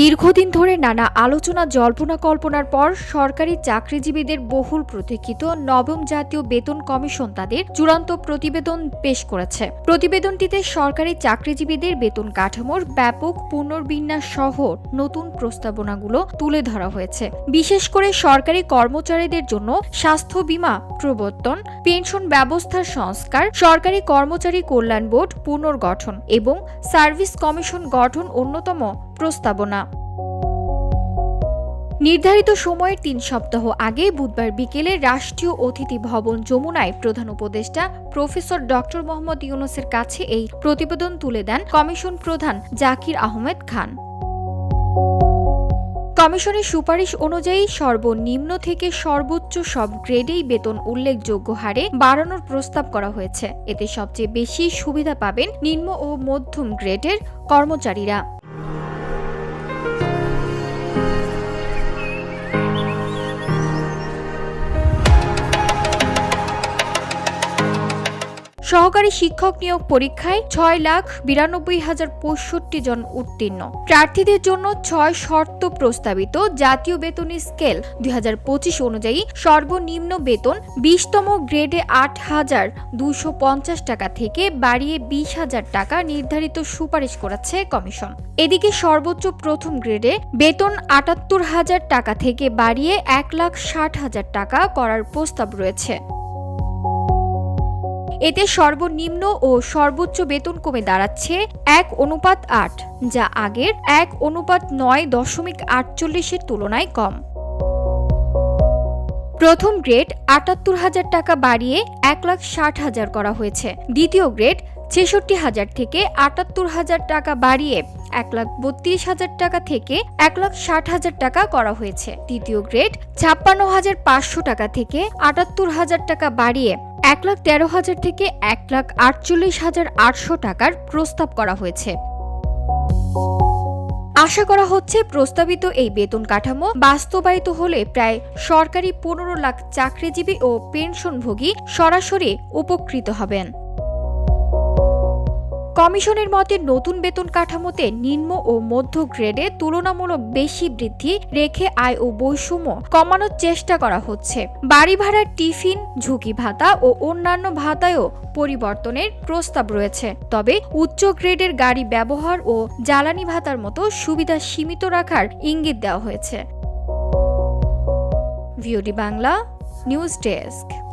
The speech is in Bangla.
দীর্ঘদিন ধরে নানা আলোচনা, জল্পনা কল্পনার পর সরকারি চাকরিজীবীদের বহুল প্রতীক্ষিত নবম জাতীয় বেতন কমিশন তাদের চূড়ান্ত প্রতিবেদন পেশ করেছে। প্রতিবেদনটিতে সরকারি চাকরিজীবীদের বেতন কাঠামোর ব্যাপক পুনর্বিন্যাস সহ নতুন প্রস্তাবনাগুলো তুলে ধরা হয়েছে। বিশেষ করে সরকারি কর্মচারীদের জন্য স্বাস্থ্য বীমা প্রবর্তন, পেনশন ব্যবস্থার সংস্কার, সরকারি কর্মচারী কল্যাণ বোর্ড পুনর্গঠন এবং সার্ভিস কমিশন গঠন অন্যতম প্রস্তাবনা। নির্ধারিত সময়ের তিন সপ্তাহ আগে বুধবার বিকেলে রাষ্ট্রীয় অতিথি ভবন যমুনায় প্রধান উপদেষ্টা প্রফেসর ডক্টর মোহাম্মদ ইউনুসের কাছে এই প্রতিবেদন তুলে দেন কমিশন প্রধান জাকির আহমেদ খান। কমিশনের সুপারিশ অনুযায়ী সর্বনিম্ন থেকে সর্বোচ্চ সব গ্রেডেই বেতন উল্লেখযোগ্য হারে বাড়ানোর প্রস্তাব করা হয়েছে। এতে সবচেয়ে বেশি সুবিধা পাবেন নিম্ন ও মধ্যম গ্রেডের কর্মচারীরা। সহকারী শিক্ষক নিয়োগ পরীক্ষায় ছয় লাখ বিরানব্বই হাজার পঁয়ষট্টি জন উত্তীর্ণ। প্রার্থীদের জন্য ছয় শর্ত প্রস্তাবিত জাতীয় বেতনের স্কেল দুই হাজার পঁচিশ অনুযায়ী সর্বনিম্ন বেতন বিশতম গ্রেডে আট হাজার দুশো পঞ্চাশ টাকা থেকে বাড়িয়ে বিশ হাজার টাকা নির্ধারিত সুপারিশ করেছে কমিশন। এদিকে সর্বোচ্চ প্রথম গ্রেডে বেতন আটাত্তর হাজার টাকা থেকে বাড়িয়ে এক লাখ ষাট হাজার টাকা করার প্রস্তাব রয়েছে। এতে সর্বনিম্ন ও সর্বোচ্চ বেতন কমে দাঁড়াচ্ছে এক অনুপাত আট, যা আগের এক অনুপাত নয় দশমিক আটচল্লিশের তুলনায় কম। প্রথম গ্রেড আটাত্তর হাজার টাকা বাড়িয়ে এক লাখ ষাট হাজার করা হয়েছে। দ্বিতীয় গ্রেড ছেষট্টি হাজার থেকে আটাত্তর হাজার টাকা বাড়িয়ে এক লাখ বত্রিশ হাজার টাকা থেকে এক লাখ ষাট হাজার টাকা করা হয়েছে। তৃতীয় গ্রেড ছাপ্পান্ন হাজার পাঁচশো টাকা থেকে আটাত্তর হাজার টাকা বাড়িয়ে এক লাখ তেরো হাজার থেকে এক লাখ আটচল্লিশ হাজার আটশো টাকার প্রস্তাব করা হয়েছে। আশা করা হচ্ছে প্রস্তাবিত এই বেতন কাঠামো বাস্তবায়িত হলে প্রায় সরকারি পনেরো লাখ চাকরিজীবী ও পেনশনভোগী সরাসরি উপকৃত হবেন। কমিশনের মতে, নতুন বেতন কাঠামোতে নিম্ন ও মধ্য গ্রেডে তুলনামূলক বেশি বৃদ্ধি রেখে আয় ও বৈষম্য কমানোর চেষ্টা করা হচ্ছে। বাড়ি ভাড়ার টিফিন, ঝুঁকি ভাতা ও অন্যান্য ভাতায়ও পরিবর্তনের প্রস্তাব রয়েছে। তবে উচ্চ গ্রেডের গাড়ি ব্যবহার ও জ্বালানি ভাতার মতো সুবিধা সীমিত রাখার ইঙ্গিত দেওয়া হয়েছে। Bangla, news desk.